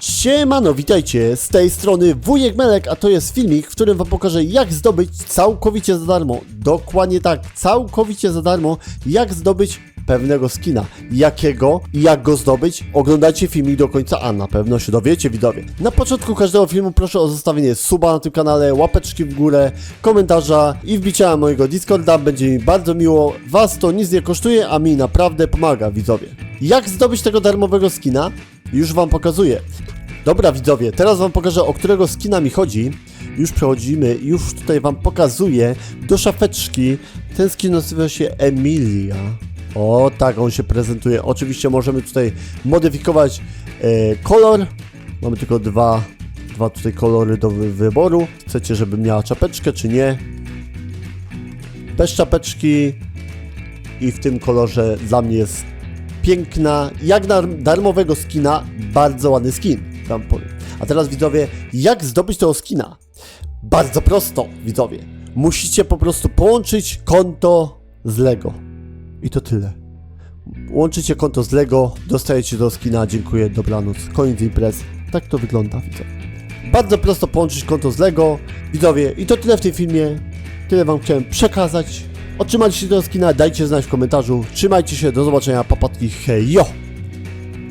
Siemano, witajcie, z tej strony Wujek Melek, a to jest filmik, w którym wam pokażę jak zdobyć całkowicie za darmo, dokładnie tak, całkowicie za darmo, jak zdobyć pewnego skina. Jakiego i jak go zdobyć? Oglądajcie filmik do końca, a na pewno się dowiecie, widzowie. Na początku każdego filmu proszę o zostawienie suba na tym kanale, łapeczki w górę, komentarza i wbicia mojego Discorda, będzie mi bardzo miło. Was to nic nie kosztuje, a mi naprawdę pomaga, widzowie. Jak zdobyć tego darmowego skina? Już wam pokazuję. Dobra widzowie, teraz wam pokażę o którego skina mi chodzi. Już przechodzimy, już tutaj wam pokazuję do szafeczki. Ten skin nazywa się Emilia. O, tak on się prezentuje. Oczywiście możemy tutaj modyfikować e, kolor. Mamy tylko dwa, dwa tutaj kolory do wy wyboru. Chcecie, żeby miała czapeczkę, czy nie? Bez czapeczki i w tym kolorze dla mnie jest piękna, jak na darmowego skina, bardzo ładny skin, wam powiem. A teraz widzowie, jak zdobyć tego skina? Bardzo prosto, widzowie. Musicie po prostu połączyć konto z Lego. I to tyle. Łączycie konto z Lego, dostajecie do skina, dziękuję, dobranoc, koniec imprez. Tak to wygląda, widzowie. Bardzo prosto połączyć konto z Lego, widzowie, i to tyle w tym filmie. Tyle wam chciałem przekazać. Otrzymaliście tego skina, dajcie znać w komentarzu. Trzymajcie się, do zobaczenia, papatki, hej, jo!